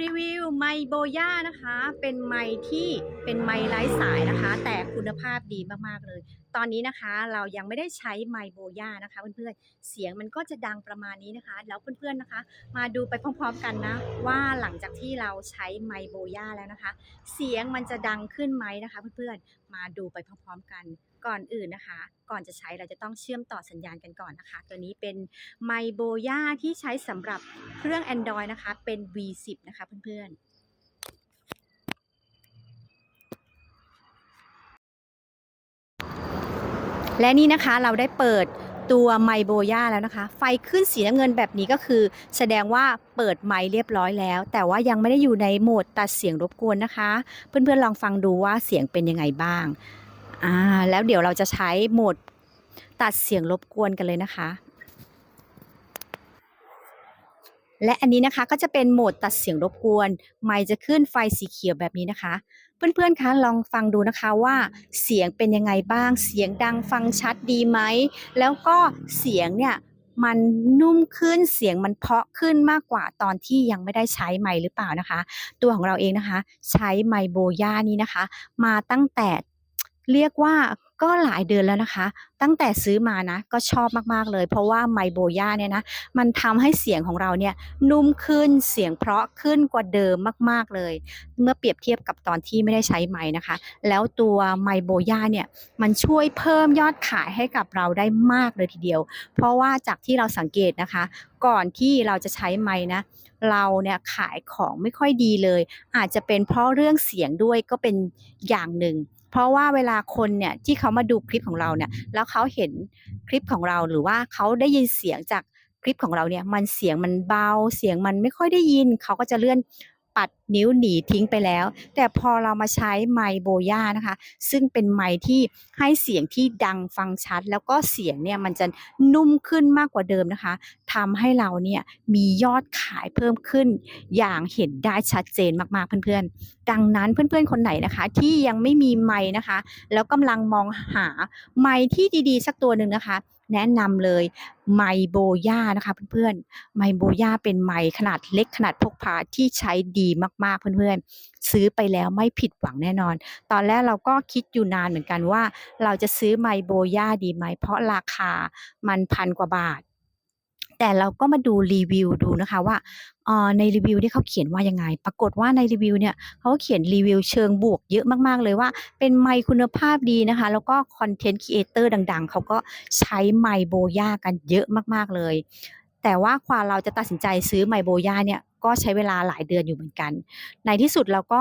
รีวิวไมโบย่านะคะ เป็นไมที่เป็นไมไร้สายนะคะ แต่คุณภาพดีมากๆเลย ตอนนี้นะคะเรายังไม่ได้ใช้ไมโบย่านะคะเพื่อนๆ เสียงมันก็จะดังประมาณนี้นะคะ แล้วเพื่อนๆนะคะ มาดูไปพร้อมๆกันนะ ว่าหลังจากที่เราใช้ไมโบย่าแล้วนะคะ เสียงมันจะดังขึ้นไหมนะคะ เพื่อนๆ มาดูไปพร้อมๆกันก่อนอื่นนะคะ ก่อนจะใช้เราจะต้องเชื่อมต่อสัญญาณกันก่อนนะคะ ตัวนี้เป็นไมโบย่าที่ใช้สำหรับเครื่อง Android นะคะ เป็น V10 นะคะเพื่อนๆและนี่นะคะเราได้เปิดตัวไมโบย่าแล้วนะคะ ไฟขึ้นสีน้ำเงินแบบนี้ก็คือ แสดงว่าเปิดไมเรียบร้อยแล้ว แต่ว่ายังไม่ได้อยู่ในโหมดตัดเสียงรบกวนนะคะ เพื่อนๆลองฟังดูว่าเสียงเป็นยังไงบ้างอ่าแล้วเดี๋ยวเราจะใช้โหมดตัดเสียงรบกวนกันเลยนะคะ และอันนี้นะคะก็จะเป็นโหมดตัดเสียงรบกวน ไมค์จะขึ้นไฟสีเขียวแบบนี้นะคะ เพื่อนๆ คะลองฟังดูนะคะว่าเสียงเป็นยังไงบ้าง เสียงดังฟังชัดดีไหม แล้วก็เสียงเนี่ยมันนุ่มขึ้นเสียงมันเพาะขึ้นมากกว่าตอนที่ยังไม่ได้ใช้ไมค์หรือเปล่านะคะ ตัวของเราเองนะคะ ใช้ไมโบย่านี้นะคะ มาตั้งแต่ เรียกว่าก็หลายเดือนแล้วนะคะ ตั้งแต่ซื้อมานะ ก็ชอบมากๆเลย เพราะว่าไมโบย่าเนี่ยนะ มันทำให้เสียงของเราเนี่ยนุ่มขึ้นเสียงเพราะขึ้นกว่าเดิมมากๆเลย เมื่อเปรียบเทียบกับตอนที่ไม่ได้ใช้ไม้นะคะ แล้วตัวไมโบย่าเนี่ยมันช่วยเพิ่มยอดขายให้กับเราได้มากเลยทีเดียว เพราะว่าจากที่เราสังเกตนะคะ ก่อนที่เราจะใช้ไม้นะ เราเนี่ยขายของไม่ค่อยดีเลย อาจจะเป็นเพราะเรื่องเสียงด้วยก็เป็นอย่างหนึ่งเพราะว่าเวลาคนเนี่ยที่เขามาดูคลิปของเราเนี่ยแล้วเขาเห็นคลิปของเราหรือว่าเขาได้ยินเสียงจากคลิปของเราเนี่ยมันเสียงมันเบาเสียงมันไม่ค่อยได้ยิน เขาก็จะเลื่อน ปัดนิ้วหนีทิ้งไปแล้ว แต่พอเรามาใช้ไมโบย่านะคะ ซึ่งเป็นไมที่ให้เสียงที่ดังฟังชัด แล้วก็เสียงเนี่ยมันจะนุ่มขึ้นมากกว่าเดิมนะคะทำให้เราเนี่ยมียอดขายเพิ่มขึ้น อย่างเห็นได้ชัดเจนมากๆเพื่อนๆ ดังนั้นเพื่อนๆคนไหนนะคะ ที่ยังไม่มีไมนะคะ แล้วกำลังมองหาไมที่ดีๆ สักตัวหนึ่งนะคะ แนะนำเลยไมโบย่านะคะเพื่อนๆไมโบย่าเป็นไมขนาดเล็กขนาดพกพาที่ใช้ดีมากๆเพื่อนๆ ซื้อไปแล้วไม่ผิดหวังแน่นอน ตอนแรกเราก็คิดอยู่นานเหมือนกันว่า เราจะซื้อไมโบย่าดีไหม เพราะราคามันพันกว่าบาท แต่เราก็มาดูรีวิวดูนะคะว่าออในรีวิวเนี่เขาเขียนว่ายังไง ปรากฏว่าในรีวิวเนี่ยเขาเขียนรีวิวเชิงบวกเยอะมากๆ เลยว่า เป็นไมค์คุณภาพดีนะคะ แล้วก็คอนเทนต์ครีเอเตอร์ดัง ๆ เขาก็ใช้ไมค์โบย่ากันเยอะมากๆเลย แต่ว่ากว่าเราจะตัดสินใจซื้อไมค์โบย่าเนี่ยก็ใช้เวลาหลายเดือนอยู่เหมือนกัน ในที่สุดเราก็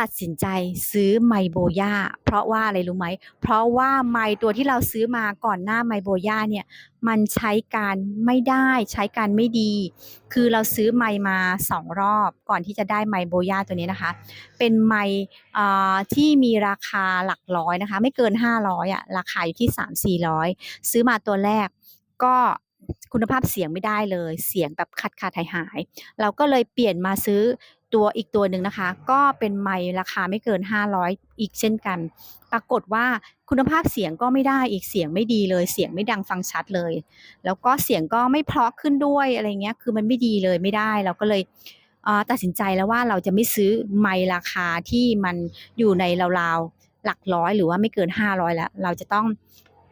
ตัดสินใจซื้อไมโบย่าเพราะว่าอะไรรู้ไหม เพราะว่าไมตัวที่เราซื้อมาก่อนหน้าไมโบย่าเนี่ยมันใช้การไม่ได้ใช้การไม่ดี คือเราซื้อไมค์มา2รอบก่อนที่จะได้ไมโบย่าตัวนี้นะคะ เป็นไม่ที่มีราคาหลักร้อยนะคะ ไม่เกิน 500อะราคาอยู่ที่ 3-400 ซื้อมาตัวแรกก็ คุณภาพเสียงไม่ได้เลย เสียงแบบขาดขาดหายหาย เราก็เลยเปลี่ยนมาซื้อตัวอีกตัวหนึ่งนะคะ ก็เป็นไมค์ราคาไม่เกิน 500 อีกเช่นกัน ปรากฏว่าคุณภาพเสียงก็ไม่ได้อีกเสียงไม่ดีเลย เสียงไม่ดังฟังชัดเลย แล้วก็เสียงก็ไม่เพราะขึ้นด้วยอะไรเงี้ยคือมันไม่ดีเลยไม่ได้เราก็เลยเตัดสินใจแล้วว่าเราจะไม่ซื้อไมค์ราคาที่มันอยู่ในราวๆหลักร้อยหรือว่าไม่เกิน 500แล้วเราจะต้อง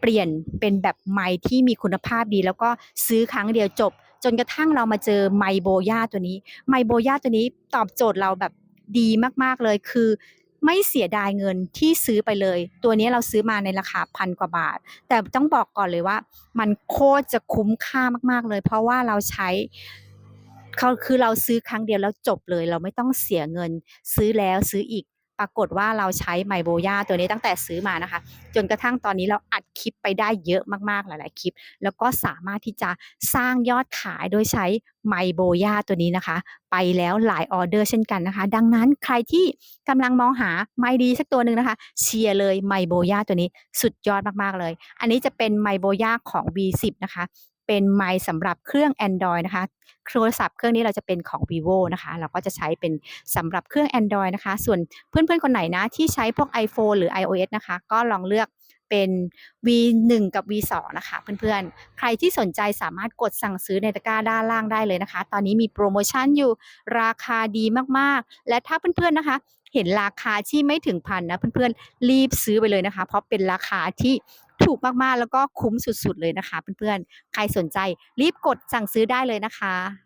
ปลี่ยนเป็นแบบไมค์ที่มีคุณภาพดี แล้วก็ซื้อครั้งเดียวจบ จนกระทั่งเรามาเจอไมโบย่าตัวนี้ ไมโบย่าตัวนี้ตอบโจทย์เราแบบดีมากๆเลยคือไม่เสียดายเงินที่ซื้อไปเลย ตัวนี้เราซื้อมาในราคาพันกว่าบาท แต่ต้องบอกก่อนเลยว่า มันโคตรจะคุ้มค่ามากๆเลย เพราะว่าเราใช้เขาคือเราซื้อครั้งเดียวแล้วจบเลย เราไม่ต้องเสียเงิน ซื้อแล้วซื้ออีก ปรากฏว่าเราใช้ไมโบย่าตัวนี้ตั้งแต่ซื้อมานะคะ จนกระทั่งตอนนี้เราอัดคลิปไปได้เยอะมากๆหลาย ๆ คลิป แล้วก็สามารถที่จะสร้างยอดขายโดยใช้ไมโบย่าตัวนี้นะคะ ไปแล้วหลายออเดอร์เช่นกันนะคะ ดังนั้นใครที่กำลังมองหาไมดีสักตัวหนึ่งนะคะ เชียร์เลยไมโบย่าตัวนี้สุดยอดมากๆเลย อันนี้จะเป็นไมโบย่าของ V10 นะคะ เป็นไมค์สำหรับเครื่อง Android นะคะโทรศัพท์เครื่องนี้เราจะเป็นของ vivo นะคะ เราก็จะใช้เป็นสำหรับเครื่อง Android นะคะ ส่วนเพื่อนๆคนไหนนะ ที่ใช้พวก iPhone หรือ iOS นะคะ ก็ลองเลือกเปเป็น V1 กับ V2 นะคะเพื่อนๆ ใครที่สนใจสามารถกดสั่งซื้อในตะกร้าด้านล่างได้เลยนะคะ ตอนนี้มีโปรโมชั่นอยู่ราคาดีมากๆ และถ้าเพื่อนๆนะคะ เห็นราคาที่ไม่ถึงพันนะเพื่อนๆ รีบซื้อไปเลยนะคะ เพราะเป็นราคาที่ ถูกมากๆ แล้วก็คุ้มสุดๆเลยนะคะเพื่อนๆ ใครสนใจรีบกดสั่งซื้อได้เลยนะคะ